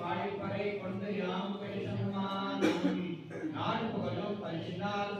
பாடி பறை கொண்டு யாம் பெருசம்மானம் நாடு புகழும் பரிசினால்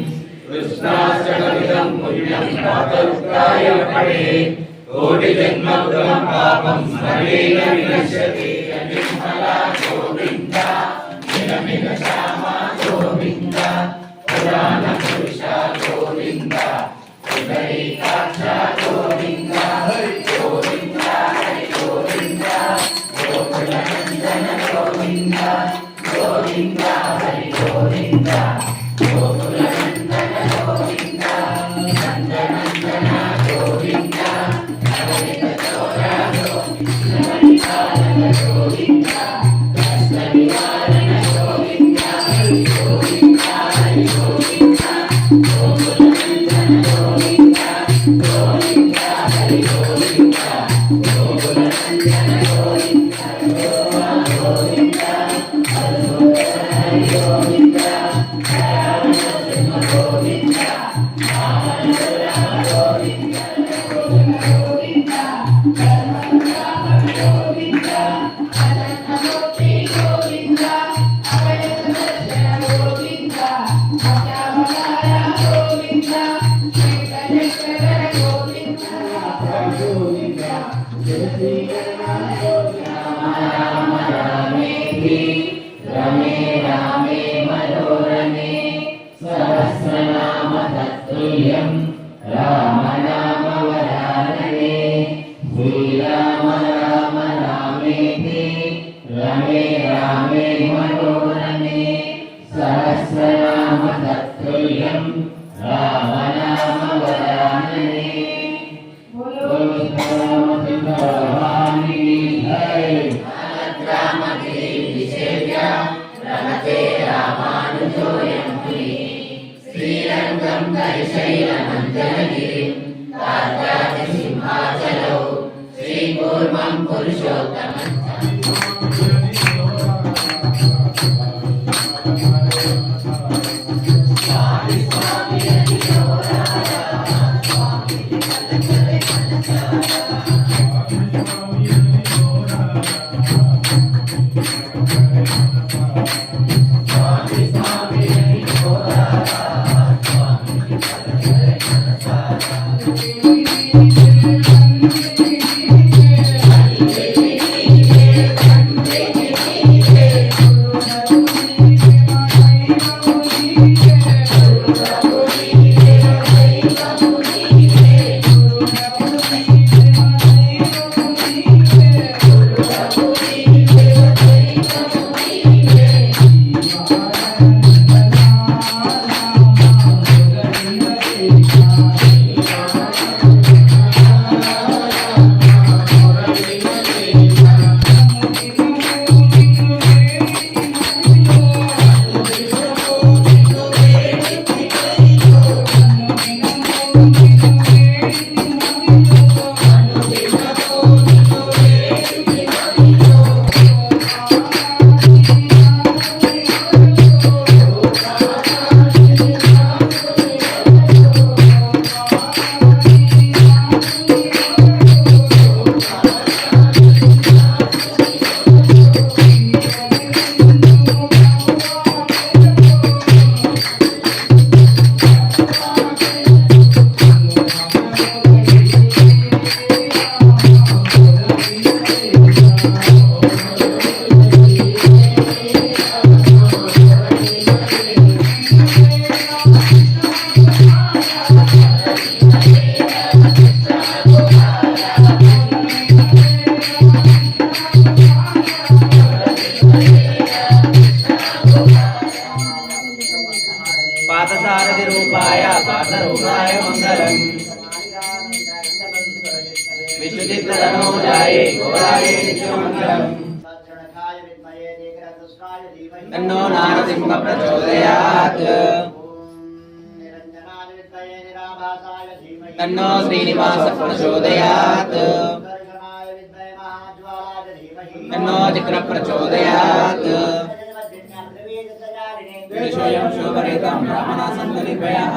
కృష్ణాష్టకమిదం పుణ్యం పాతరుక్తాయ పడే కోటి పాపం స్మరేణ వినశ్యతి. శ్రీరంగం కైశైలమంజనగిరిం తాతాది సింహాచలౌ శ్రీకూర్మం పురుషోత్తమం ఘోరాయ నిత్యమంగళం తన్నో నారసింహ ప్రచోదయాత్ తన్నో శ్రీనివాస ప్రచోదయాత్ తన్నో చక్ర ప్రచోదయాత్ విషయం శోభరేతం బ్రాహ్మణ సంతలిపయః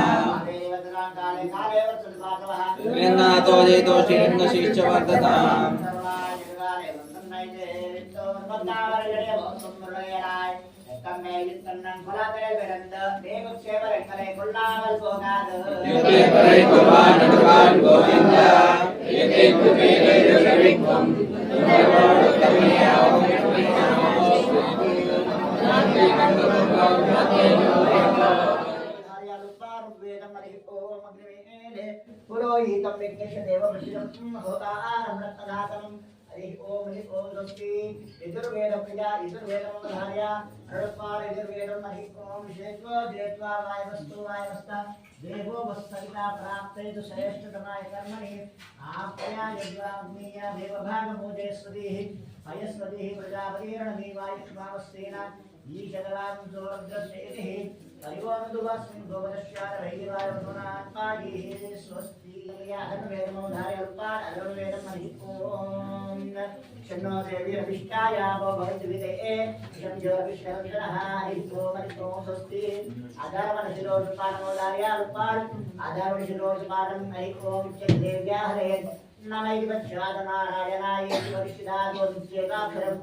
లింగాతో புரோஹிதம் விக்னேஷ தேவம் ஹோதாரம் ரத்னநாதம் हरिः ओम हरिः ओम स्वस्ति यजुर्वेदप्रिया यजुर्वेदमोधार्या अरुत्पाल यजुर्वेदम् हरिः ओम शेत्वा देत्वा वायवस्तु वायवस्ता देवो वस्तविता प्राप्ते तु श्रेष्ठतमाय कर्मणि आप्या यद्वाग्नीया देवभागमोजेश्वरीः पयस्वतीः प्रजापतिर्णमीवायुष्मावस्तेन शनो देवीरभिष्टाया वो भवद्विदये शञ्जोभिशङ्करः हितो मरितो स्वस्ति। अधर्मणशिरोजपाणमोदार्यालुपाल् अधर्मणशिरोजपाणम् हरिकों च देव्या हरेत् नमैव श्वादनारायणाय परिषदा गोविन्द्येकाक्षरम्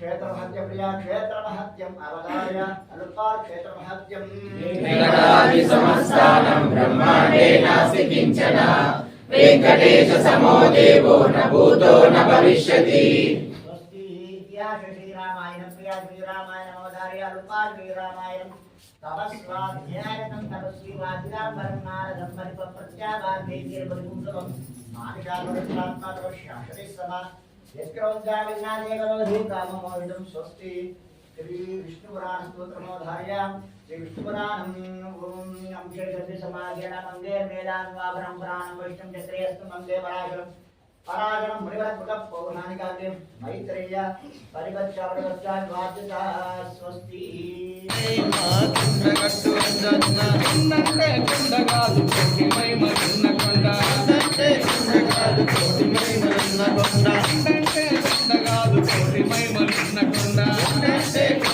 క్షేత్రమహత్యప్రియా క్షేత్రమహత్యం అవగాయ అల్పార్ క్షేత్రమహత్యం. జగదాది సమస్తానం బ్రహ్మాండే నాసి కించన వెంకటేశ సమో దేవో న భూతో న భవిష్యతి. శ్రీరామాయణ ప్రియా శ్రీరామాయణ అవధార్య అల్పార్ శ్రీరామాయణం. తపస్వాధ్యాయనం తపస్వి వాద్యాపరం నారదం పరిప ప్రత్యాభాగ్యై నిర్వరికుండలం మానిషాలు శాశ్వతి సమా యస్కరోద్యాభిన్నాదేకరోధీకామోహితం స్వస్తి. శ్రీ విష్ణుపురాణ స్తోత్రమోధార్య. శ్రీ విష్ణుపురాణం ఓం అంశేషి సమాధేన వందే వేదాన్వాభరం పురాణం వైష్ణం చత్రేస్తు వందే పరాశరం పరాశరం మృగత్పుట పౌర్ణాని కాదే మైత్రేయ పరిపక్ష పరిపక్ష స్వస్తి. కొండగాలు కోటి కొండ ఉన్నంటే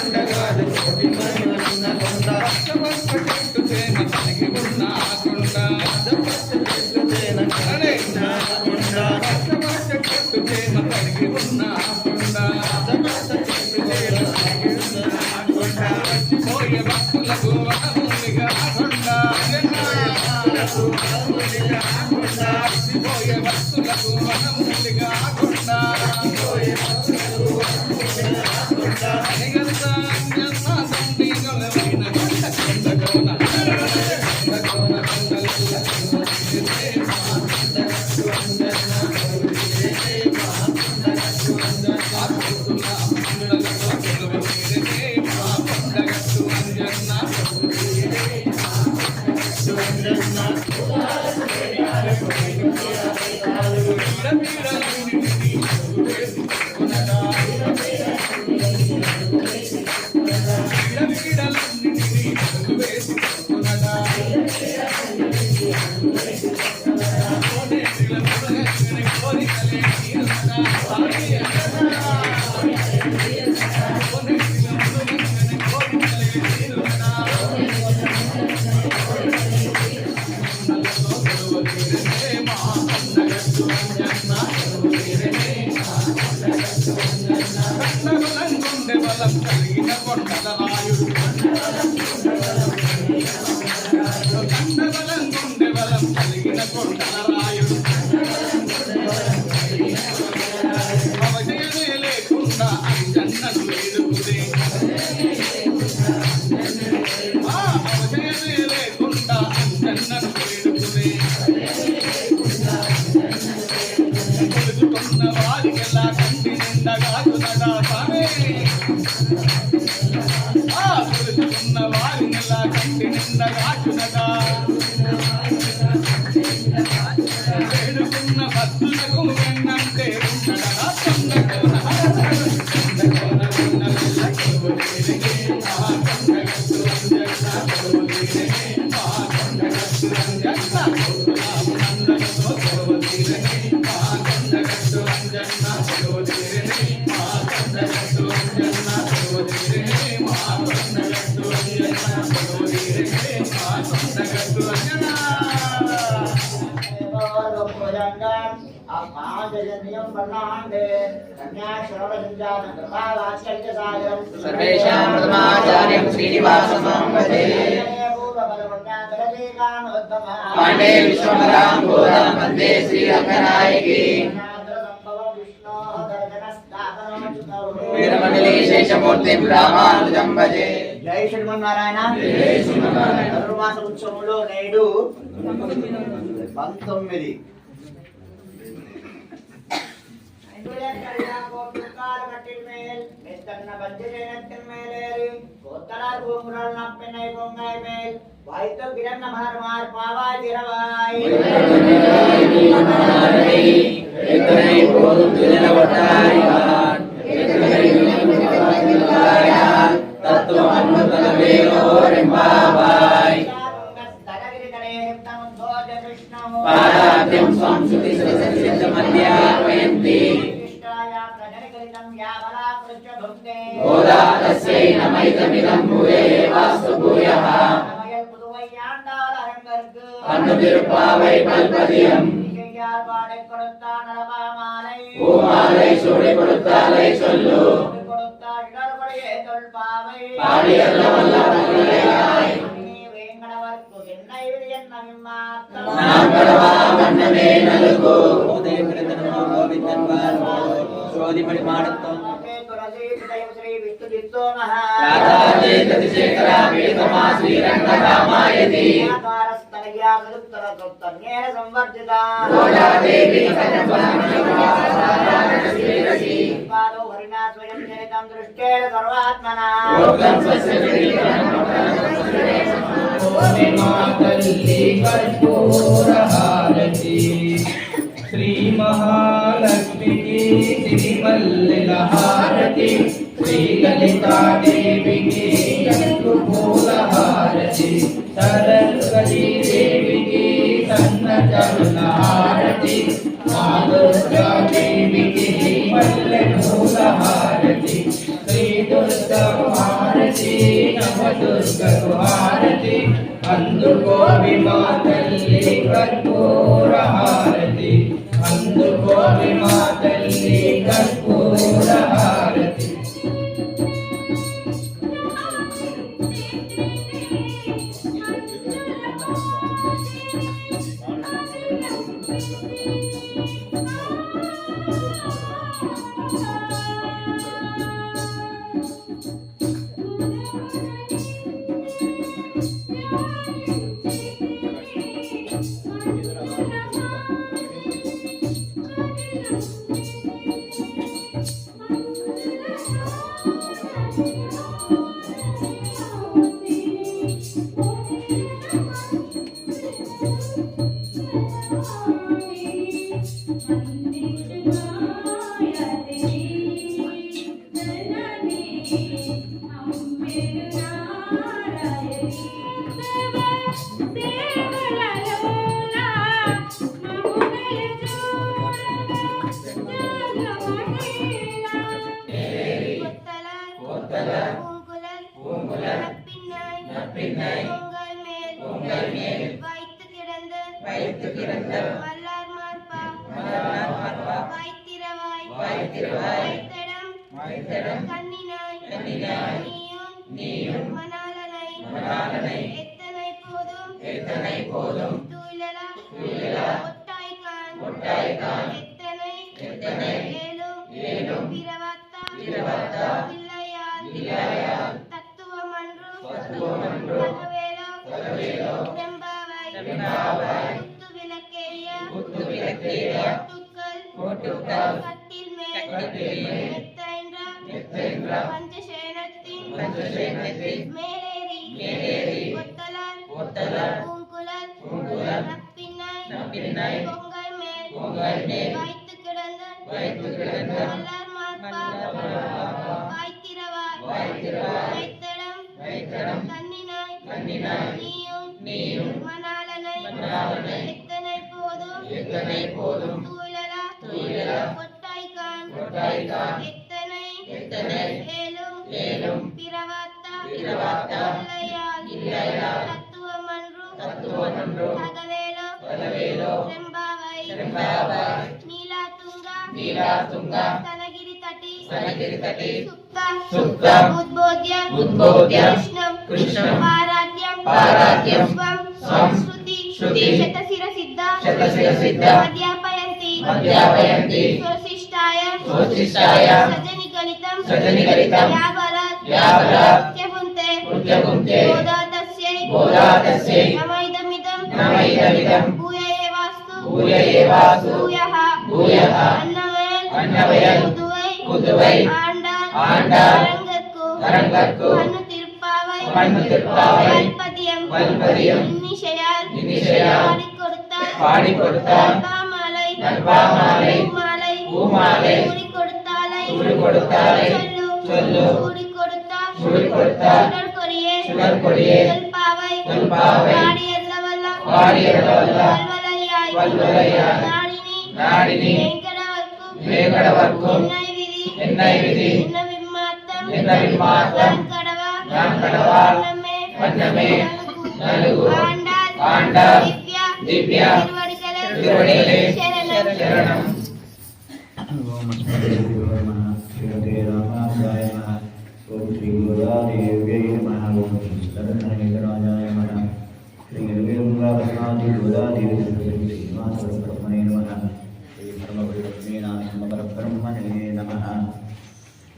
Thank you. Thank you. सर्वेषां प्रथमाचार्यं श्रीनिवासमां वदे पाण्डे विश्वमरां गोदां वंदे श्रीरङ्गनायकी వీరమండలి శేషమూర్తి రామానుజం భజే జై శ్రీమన్నారాయణ ధనుర్మాస ఉత్సవంలో నేడు పంతొమ్మిది பாவாய் నారాయణ తత్వ అమృతన వేలోరింపాబాయ్ పారాత్యం సంస్కృతి సరస్వతి మధ్యాపయంతి గోదారస్యై నమైతమిదం భూయే వాస్తు భూయః அன்னுதிருப்பாவை பல்பதியம் பூமாலை சூடி கொடுத்தாலை சொல்லு பாடியல்ல வல்ல பல்கலையாய் நாம் கடவா வண்ணமே நல்கு சோதிமணி மாடத்தம் రాధాజేతశేఖరా వేదమా శ్రీరంగరామాయతి గోదాదేవి సర్వాత్మనా గోత్రం స్వస్య మాతల్లి సర్వాత్మన. శ్రీ మహాలక్ష్మికి శ్రీమల్లెల హారతి శ్రీ లలితాదేవికి పూల హారతి సరస్వతీ దేవికి సన్న చరుణ హారతి మాధుర్గా అందుకోవి మా తల్లి కర్పూర హారతి అందుకోవి మా తల్లి కర్పూర எத்தனை போதும்? எத்தனை போதும்? எத்தனை போதும் எத்தனை போதும் தூயலா? தூயலா? கொட்டாய்கான். கொட்டாய்கான். எத்தனை? எத்தனை? ஏலும் ஏலும் பிரவாத்தா பிரவாத்தா இல்லையால் இல்லையால் தத்துவமன்று தத்துவமன்று பகவேலோ பகவேலோ செம்பாவை. செம்பாவை. நீலா துங்கா. நீலா துங்கா. சனகிரி தட்டி. சனகிரி தட்டி. சுப்தா சுப்தா உத்போத்ய உத்போத்ய கிருஷ்ணம். கிருஷ்ணம். பாராத்யம் பாராத்யம் స్తుతి శతశిర సిద్ధ శతశిర సిద్ధ అధ్యాపయంతి అధ్యాపయంతి స్వశిష్టాయ స్వశిష్టాయ సజని గణితం సజని గణితం యావరత్ యావరత్ త్యగుంతే கொடுத்தார் பாடி கொடுத்தார் நற்பாமாலை. நற்பாமாலை. மாலை பூமாலை. குறி கொடுத்தாலை குறி கொடுத்தாலை சொல்லு. குறி கொடுத்தார் குறி கொடுத்தார் சுடற்கொடியே. சுடற்கொடியே. தொல்பாவை தொல்பாவை பாடி எல்லவல்ல பாடி எல்லவல்ல வல்வலையாய். வல்வலையாய். நாடினி. விதி என்ன விம்மாத்தம் என்ன விம்மாத்தம் கடவா நான் கடவா வண்ணமே. நலுகு. ఆండాల్ దివ్య దివ్య తిరువడిగల శరణం. శరణం. ఓం శ్రీమతే రామాయ నమః ఓం శ్రీ గోదాదేవ్యై నమః ఓం శ్రీ శ్రీధరాజాయ నమః శ్రీ గంగావసాది గోదాదేవి నమః శ్రీ నమః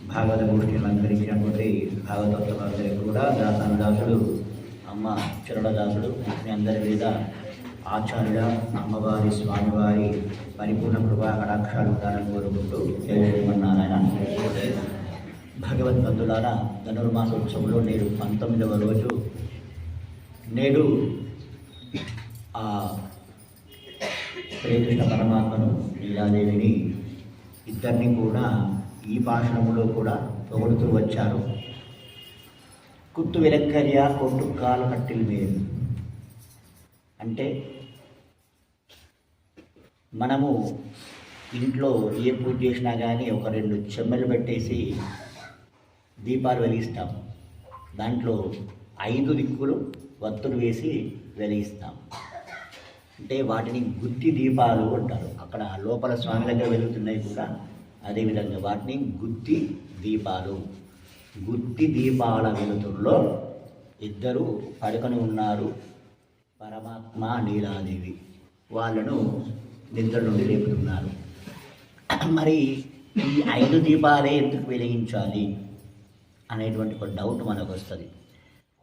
భాగవత గోష్ఠిని అలంకరించినటువంటి భాగవతోత్తమందరికీ కూడా దాసానుదాసుడు అమ్మ చరుడదాసుడు మీ అందరి మీద ఆచార్య అమ్మవారి స్వామివారి పరిపూర్ణ కృపా కటాక్షాలు దానం కోరుకుంటూ జయ శ్రీమన్నారాయణ. భగవద్ బంధులారా ధనుర్మాసోత్సవంలో నేడు పంతొమ్మిదవ రోజు నేడు ఆ శ్రీకృష్ణ పరమాత్మను లీలాదేవిని ఇద్దరిని కూడా ఈ భాషణంలో కూడా పొగుడుతూ వచ్చారు. కుత్తు విలక్కర్య కొట్టు కాలు కట్టిల్ మేలు అంటే మనము ఇంట్లో ఏ పూజ చేసినా కానీ ఒక రెండు చెమ్మలు పెట్టేసి దీపాలు వెలిగిస్తాం. దాంట్లో ఐదు దిక్కులు వత్తులు వేసి వెలిగిస్తాం. అంటే వాటిని గుత్తి దీపాలు అంటారు. అక్కడ లోపల స్వామి దగ్గర వెలుగుతున్నాయి కూడా. అదేవిధంగా వాటిని గుత్తి దీపాలు. గుత్తి దీపాల వెలుతుల్లో ఇద్దరు పడుకొని ఉన్నారు. పరమాత్మ నీలాదేవి వాళ్ళను నిద్ర నుండి లేపుతున్నారు. మరి ఈ ఐదు దీపాలే ఎందుకు వెలిగించాలి అనేటువంటి ఒక డౌట్ మనకు వస్తుంది.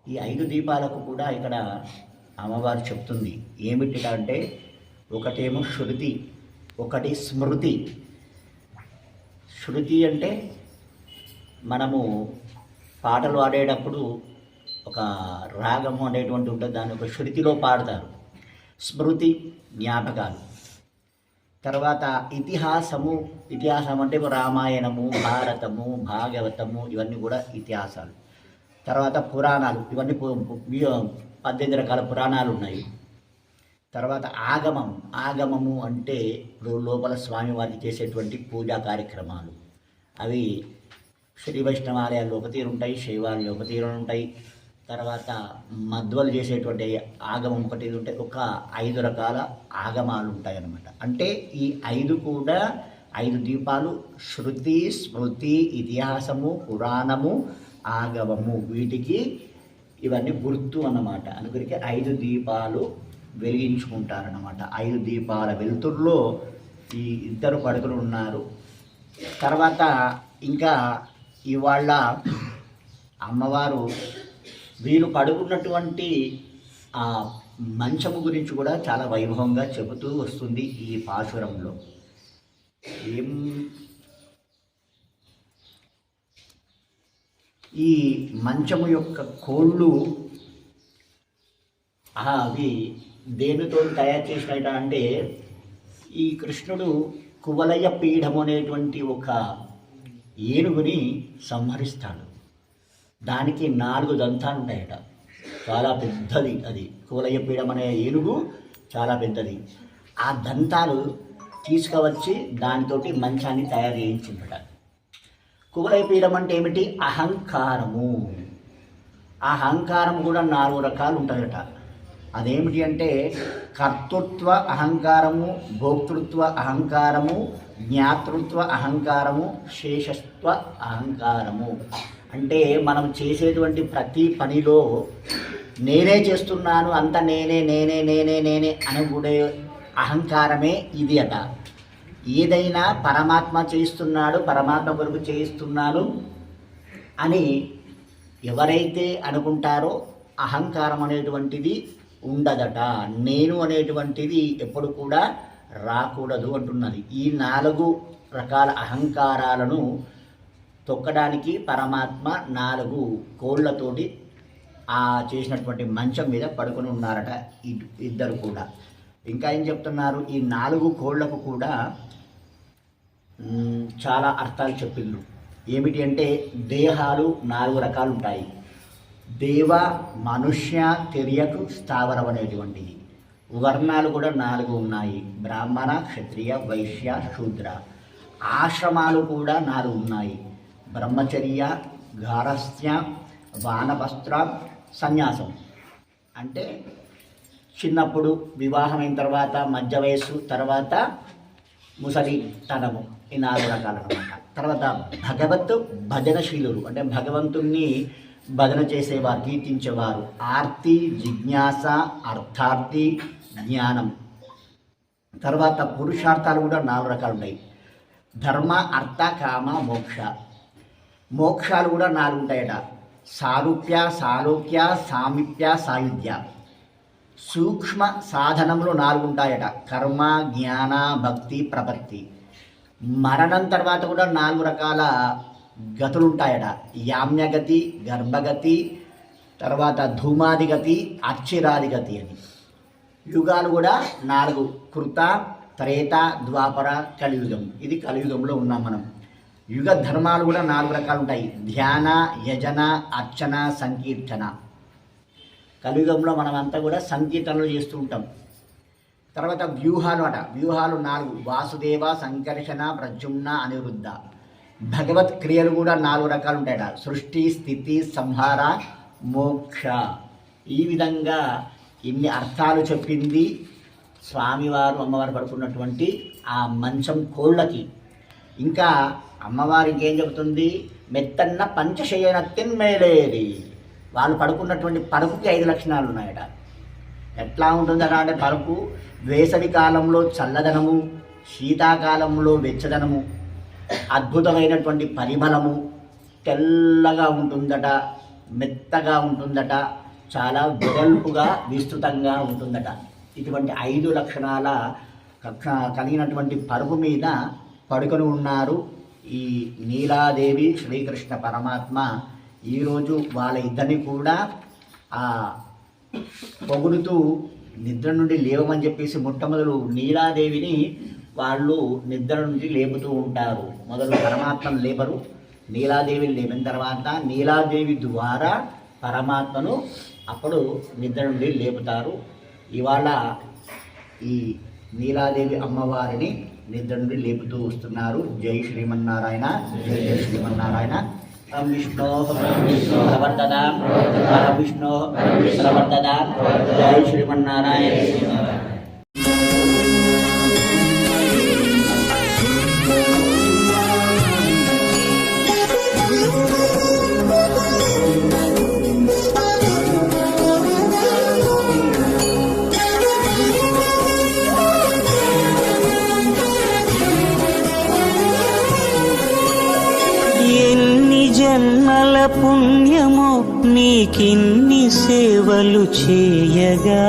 ఈ ఐదు దీపాలకు కూడా ఇక్కడ అమ్మవారు చెప్తుంది. ఏమిటి అంటే ఒకటేమో శృతి ఒకటి స్మృతి. శృతి అంటే మనము పాటలు పాడేటప్పుడు ఒక రాగము అనేటువంటి ఉంటుంది దాన్ని ఒక శృతిలో పాడతారు. స్మృతి జ్ఞాపకాలు. తర్వాత ఇతిహాసము ఇతిహాసం అంటే రామాయణము భారతము భాగవతము ఇవన్నీ కూడా ఇతిహాసాలు. తర్వాత పురాణాలు ఇవన్నీ పద్దెనిమిది రకాల పురాణాలు ఉన్నాయి. తర్వాత ఆగమం ఆగమము అంటే ఇప్పుడు లోపల స్వామివారికి చేసేటువంటి పూజా కార్యక్రమాలు. అవి శ్రీ వైష్ణవాలయాల్లో ఒక తీరు ఉంటాయి శైవాలయాలు ఒక తీరు ఉంటాయి తర్వాత మధ్వలు చేసేటువంటి ఆగమం ఒకటి ఉంటాయి ఒక ఐదు రకాల ఆగమాలు ఉంటాయి అన్నమాట అంటే ఈ ఐదు కూడా ఐదు దీపాలు శృతి స్మృతి ఇతిహాసము పురాణము ఆగమము. వీటికి ఇవన్నీ గుర్తు అన్నమాట. అందుకరికి ఐదు దీపాలు వెలిగించుకుంటారన్నమాట. ఐదు దీపాల వెలుతురులో ఈ ఇద్దరు పడుకులు ఉన్నారు తర్వాత ఇంకా ఇవాళ అమ్మవారు వీరు పడుకున్నటువంటి ఆ మంచము గురించి కూడా చాలా వైభవంగా చెబుతూ వస్తుంది ఈ పాశురంలో. ఏం ఈ మంచము యొక్క కోళ్ళు అవి దేనితో తయారు చేసినట అంటే ఈ కృష్ణుడు కువలయ పీఠం అనేటువంటి ఒక ఏనుగుని సంహరిస్తాడు. దానికి నాలుగు దంతాలు ఉంటాయట చాలా పెద్దది అది. కువలయ పీఠం అనే ఏనుగు చాలా పెద్దది. ఆ దంతాలు తీసుకువచ్చి దానితోటి మంచాన్ని తయారు చేయించిందట. కువలయ పీడం అంటే ఏమిటి? అహంకారము. ఆ అహంకారం కూడా నాలుగు రకాలు ఉంటుందట అదేమిటి అంటే కర్తృత్వ అహంకారము భోక్తృత్వ అహంకారము జ్ఞాతృత్వ అహంకారము శేషత్వ అహంకారము. అంటే మనం చేసేటువంటి ప్రతి పనిలో నేనే చేస్తున్నాను అంత నేనే నేనే నేనే నేనే అనుకునే అహంకారమే ఇది అట. ఏదైనా పరమాత్మ చేయిస్తున్నాడు పరమాత్మ కొరకు చేయిస్తున్నాను అని ఎవరైతే అనుకుంటారో అహంకారం అనేటువంటిది ఉండదట. నేను అనేటువంటిది ఎప్పుడు కూడా రాకూడదు అంటున్నది. ఈ నాలుగు రకాల అహంకారాలను తొక్కడానికి పరమాత్మ నాలుగు కోళ్ళతోటి ఆ చేసినటువంటి మంచం మీద పడుకొని ఉన్నారట ఇద్దరు కూడా. ఇంకా ఏం చెప్తున్నారు? ఈ నాలుగు కోళ్ళకు కూడా చాలా అర్థాలు చెప్పిండ్రు. ఏమిటి అంటే దేహాలు నాలుగు రకాలు ఉంటాయి దేవ మనుష్య తెరియకు స్థావరం అనేటువంటిది. వర్ణాలు కూడా నాలుగు ఉన్నాయి. బ్రాహ్మణ క్షత్రియ వైశ్య శూద్ర. ఆశ్రమాలు కూడా నాలుగు ఉన్నాయి. బ్రహ్మచర్య గారస్థ్య వానవస్త్ర సన్యాసం. అంటే చిన్నప్పుడు వివాహం అయిన తర్వాత మధ్య వయస్సు తర్వాత ముసలి తనము ఈ నాలుగు రకాలు అనమాట తర్వాత భగవత్ భజనశీలుడు అంటే భగవంతుణ్ణి భజన చేసేవారు కీర్తించేవారు. ఆర్తి జిజ్ఞాస అర్థార్థి జ్ఞానం. తర్వాత పురుషార్థాలు కూడా నాలుగు రకాలు ఉన్నాయి ధర్మ అర్థ కామ మోక్ష. మోక్షాలు కూడా నాలుగు ఉంటాయట. సారూప్య సాలోక్య సామీప్య సాయుధ్య. సూక్ష్మ సాధనములు నాలుగు ఉంటాయట. కర్మ జ్ఞాన భక్తి ప్రపత్తి. మరణం తర్వాత కూడా నాలుగు రకాల గతులు ఉంటాయట యామ్యగతి గర్భగతి తర్వాత ధూమాది గతి గతి అని. యుగాలు కూడా నాలుగు. కృత త్రేత ద్వాపర కలియుగం. ఇది కలియుగంలో ఉన్నాం మనం. యుగ ధర్మాలు కూడా నాలుగు రకాలు ఉంటాయి ధ్యాన యజన అర్చన సంకీర్తన. కలియుగంలో మనమంతా కూడా సంకీర్తనలు చేస్తూ ఉంటాం. తర్వాత వ్యూహాలు అట. వ్యూహాలు నాలుగు. వాసుదేవ సంకర్షణ ప్రజుమ్న అనిరుద్ధ. భగవత్ క్రియలు కూడా నాలుగు రకాలు ఉంటాయట సృష్టి స్థితి సంహార మోక్ష. ఈ విధంగా ఇన్ని అర్థాలు చెప్పింది స్వామివారు అమ్మవారు పడుకున్నటువంటి ఆ మంచం కోళ్ళకి. ఇంకా అమ్మవారు ఇంకేం చెబుతుంది? మెత్తన్న పంచశయన తిన్మేలేది వాళ్ళు పడుకున్నటువంటి పరుపుకి ఐదు లక్షణాలు ఉన్నాయట ఎట్లా ఉంటుందట అంటే పరుపు వేసవి కాలంలో చల్లదనము శీతాకాలంలో వెచ్చదనము. అద్భుతమైనటువంటి పరిమళము తెల్లగా ఉంటుందట మెత్తగా ఉంటుందట చాలా వెడల్పుగా విస్తృతంగా ఉంటుందట. ఇటువంటి ఐదు లక్షణాల కలిగినటువంటి పరుపు మీద పడుకొని ఉన్నారు ఈ నీలాదేవి శ్రీకృష్ణ పరమాత్మ. ఈరోజు వాళ్ళ ఇద్దరిని కూడా ఆ పొగుడుతూ నిద్ర నుండి లేవమని చెప్పేసి మొట్టమొదలు నీలాదేవిని వాళ్ళు నిద్ర నుండి లేపుతూ ఉంటారు. మొదలు పరమాత్మను లేపరు నీలాదేవిని లేపిన తర్వాత నీలాదేవి ద్వారా పరమాత్మను అప్పుడు నిద్ర నుండి లేపుతారు. ఇవాళ ఈ నీలాదేవి అమ్మవారిని నిద్ర నుండి లేపుతూ వస్తున్నారు. జై శ్రీమన్నారాయణ జై జై శ్రీమన్నారాయణ. విష్ణో ప్రవర్తదా. విష్ణో ప్రవర్తదా. జై శ్రీమన్నారాయణ. నీకిన్ని సేవలు చేయగా